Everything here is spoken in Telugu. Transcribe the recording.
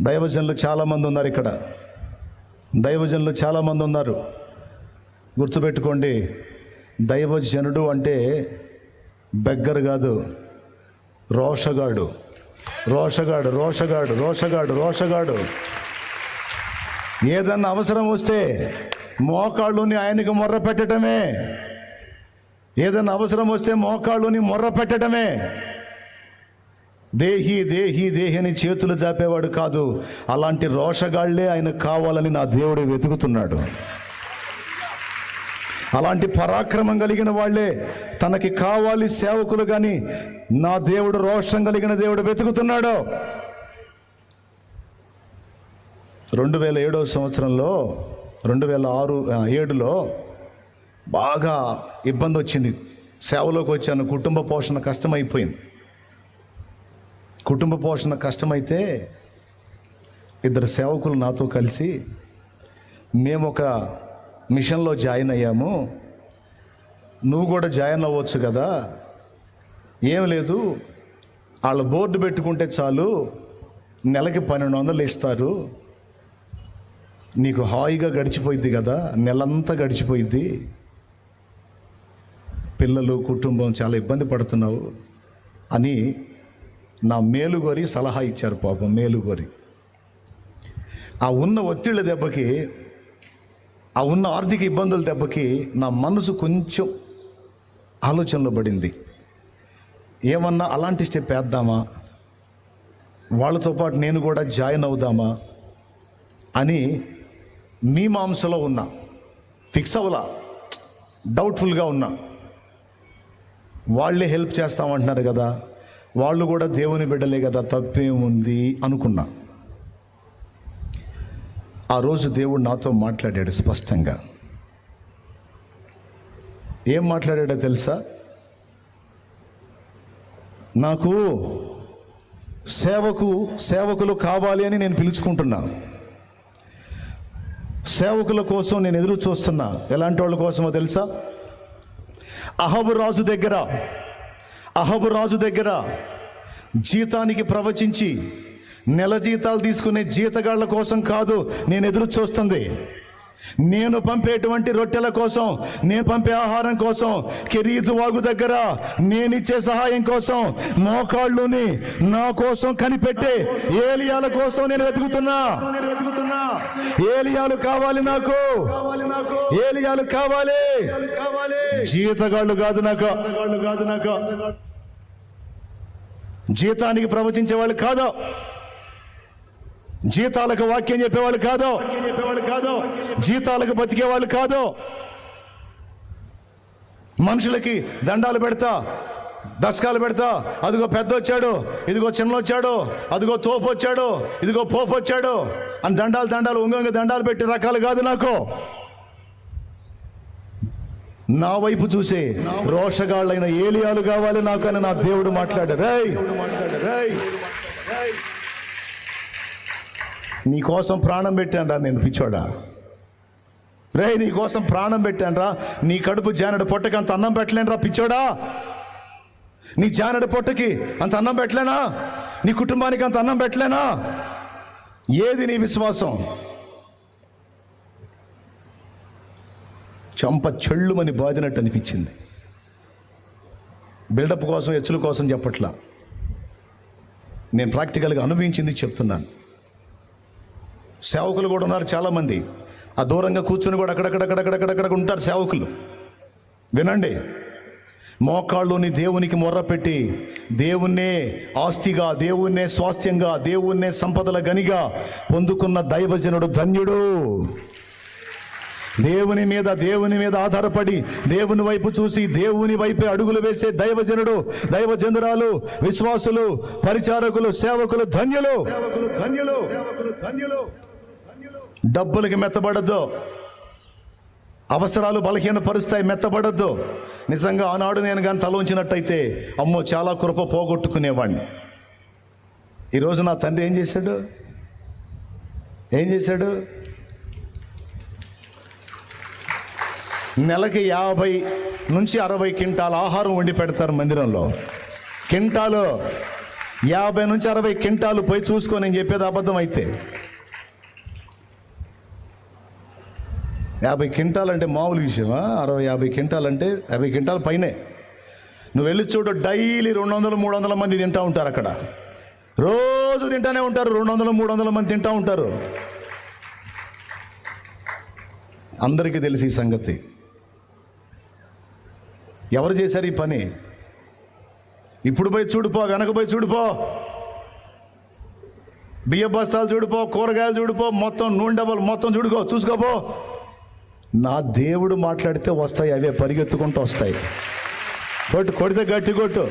దైవజనులు చాలామంది ఉన్నారు ఇక్కడ. దైవజనులు చాలామంది ఉన్నారు. గుర్తుపెట్టుకోండి దైవజనుడు అంటే బెగ్గర్ కాదు రోషగాడు. రోషగాడు రోషగాడు రోషగాడు రోషగాడు. ఏదన్నా అవసరం వస్తే మోకాళ్ళుని ఆయనకు మొర్ర పెట్టడమే ఏదన్నా అవసరం వస్తే మోకాళ్ళుని మొర్ర పెట్టడమే దేహి దేహి దేహి అని చేతులు జాపేవాడు కాదు. అలాంటి రోషగాళ్ళే ఆయన కావాలని నా దేవుడు వెతుకుతున్నాడు. అలాంటి పరాక్రమం కలిగిన వాళ్ళే తనకి కావాలి సేవకులు కానీ నా దేవుడు రోషం కలిగిన దేవుడు వెతుకుతున్నాడు. రెండు వేల ఏడవ సంవత్సరంలో రెండు వేల ఆరు ఏడులో బాగా ఇబ్బంది వచ్చింది. సేవలోకి వచ్చాను కుటుంబ పోషణ కష్టమైపోయింది. కుటుంబ పోషణ కష్టమైతే ఇద్దరు సేవకులు నాతో కలిసి మేము ఒక మిషన్లో జాయిన్ అయ్యాము. నువ్వు కూడా జాయిన్ అవ్వచ్చు కదా? ఏం లేదు. వాళ్ళు బోర్డు పెట్టుకుంటే చాలు. నెలకి పన్నెండు వందలు ఇస్తారు. నీకు హాయిగా గడిచిపోయిద్ది కదా? నెలంతా గడిచిపోయిద్ది. పిల్లలు కుటుంబం చాలా ఇబ్బంది పడుతున్నావు అని నా మేలుగోరి సలహా ఇచ్చారు పాపం మేలుగోరి. ఆ ఉన్న ఒత్తిళ్ళ దెబ్బకి ఆ ఉన్న ఆర్థిక ఇబ్బందుల దెబ్బకి నా మనసు కొంచెం ఆలోచనలో పడింది. ఏమన్నా అలాంటి స్టెప్ వేద్దామా? వాళ్ళతో పాటు నేను కూడా జాయిన్ అవుదామా? అని మీ మాంసలో ఉన్నా ఫిక్స్ అవ్వలా డౌట్ఫుల్గా ఉన్నా వాళ్ళే హెల్ప్ చేస్తామంటున్నారు కదా. వాళ్ళు కూడా దేవుని బిడ్డలే కదా తప్పేముంది అనుకున్నా. ఆ రోజు దేవుడు నాతో మాట్లాడాడు స్పష్టంగా. ఏం మాట్లాడాడో తెలుసా? నాకు సేవకు సేవకులు కావాలి అని నేను పిలుచుకుంటున్నా. సేవకుల కోసం నేను ఎదురు చూస్తున్నా. ఎలాంటి వాళ్ళ కోసమో తెలుసా? అహబు రాజు దగ్గర అహబు రాజు దగ్గర జీతానికి ప్రవచించి నెల జీతాలు తీసుకునే జీతగాళ్ళ కోసం కాదు నేను ఎదురు చూస్తుంది. నేను పంపేటువంటి రొట్టెల కోసం నేను పంపే ఆహారం కోసం కెరీతు వాగు దగ్గర నేనిచ్చే సహాయం కోసం మోకాళ్ళుని నా కోసం కనిపెట్టే ఏలియాల కోసం నేను వెతుకుతున్నా. ఏలియాలు కావాలి నాకు. ఏలియాలు కావాలి. జీతగాళ్ళు కాదు నాకు. కాదు నాకు జీతానికి ప్రవచించే వాళ్ళు కాదు. జీతాలకు వాక్యం చెప్పేవాళ్ళు కాదు కాదు. జీతాలకు బతికే వాళ్ళు కాదు. మనుషులకి దండాలు పెడతా. దశకాలు పెడతా. అదిగో పెద్ద వచ్చాడు. ఇదిగో చిన్న వచ్చాడు. అదిగో తోపు వచ్చాడు. ఇదిగో పోపు వచ్చాడు. అని దండాలు దండాలు ఉంగ దండాలు పెట్టి రకాలు కాదు నాకు. నా వైపు చూసే రోషగాళ్ళైన ఏలియాలు కావాలి నాకు అని నా దేవుడు మాట్లాడారు రేయ్! నీ కోసం ప్రాణం పెట్టానురా నేను పిచ్చోడా. రే నీ కోసం ప్రాణం పెట్టానురా నీ కడుపు జానడు పొట్టకంత అన్నం పెట్టలేను రా పిచ్చోడా. నీ జానడ పొట్టకి అంత అన్నం పెట్టలేనా? నీ కుటుంబానికి అంత అన్నం పెట్టలేనా? ఏది నీ విశ్వాసం? చంప చెళ్ళుమని బాదినట్టు అనిపించింది. బిల్డప్ కోసం హెచ్చుల కోసం చెప్పట్లా. నేను ప్రాక్టికల్గా అనుభవించింది చెప్తున్నాను. సేవకులు కూడా ఉన్నారు చాలామంది. ఆ దూరంగా కూర్చొని కూడా అక్కడక్కడక్కడక్కడక్కడక్కడ ఉంటారు సేవకులు వినండి మోకాళ్ళుని దేవునికి మొర్ర పెట్టి దేవుణ్ణే ఆస్తిగా దేవుణ్ణే స్వాస్థ్యంగా దేవుణ్ణే సంపదల గనిగా పొందుకున్న దైవజనుడు ధన్యుడు. దేవుని మీద దేవుని మీద ఆధారపడి దేవుని వైపు చూసి దేవుని వైపే అడుగులు వేసే దైవజనుడు దైవజనురాలు విశ్వాసులు పరిచారకులు సేవకులు ధన్యులు. ధన్యులు ధన్యులు. డబ్బులకి మెత్తబడద్దు. అవసరాలు బలహీన పరుస్తాయి మెత్తబడద్దు. నిజంగా ఆనాడు నేను కానీ తలంచినట్టయితే అమ్మో చాలా కృప పోగొట్టుకునేవాడిని ఈరోజు నా తండ్రి ఏం చేశాడు? ఏం చేశాడు? నెలకి యాభై నుంచి అరవై క్వింటాల్ ఆహారం వండి పెడతారు మందిరంలో. కింటాలు యాభై నుంచి అరవై క్వింటాలు పోయి చూసుకొని నేను చెప్పేది అబద్ధం అయితే యాభై క్వింటాల్ అంటే మామూలు విషయమా? అరవై యాభై క్వింటాల్ అంటే యాభై క్వింటాల్ పైనే. నువ్వు వెళ్ళి చూడు డైలీ రెండు వందలు మూడు వందల మంది తింటూ ఉంటారు అక్కడ. రోజు తింటానే ఉంటారు రెండు వందలు మూడు వందల మంది తింటూ ఉంటారు. అందరికీ తెలిసి ఈ సంగతి. ఎవరు చేశారు ఈ పని? ఇప్పుడు పోయి చూడిపో వెనక పోయి చూడిపో బియ్య బస్తాలు చూడిపో కూరగాయలు చూడిపో మొత్తం నూనె డబ్బాలు మొత్తం చూడుకో చూసుకోపో నా దేవుడు మాట్లాడితే వస్తాయి అవే పరిగెత్తుకుంటూ వస్తాయి. కొట్టు కొడితే గట్టి కొట్టు.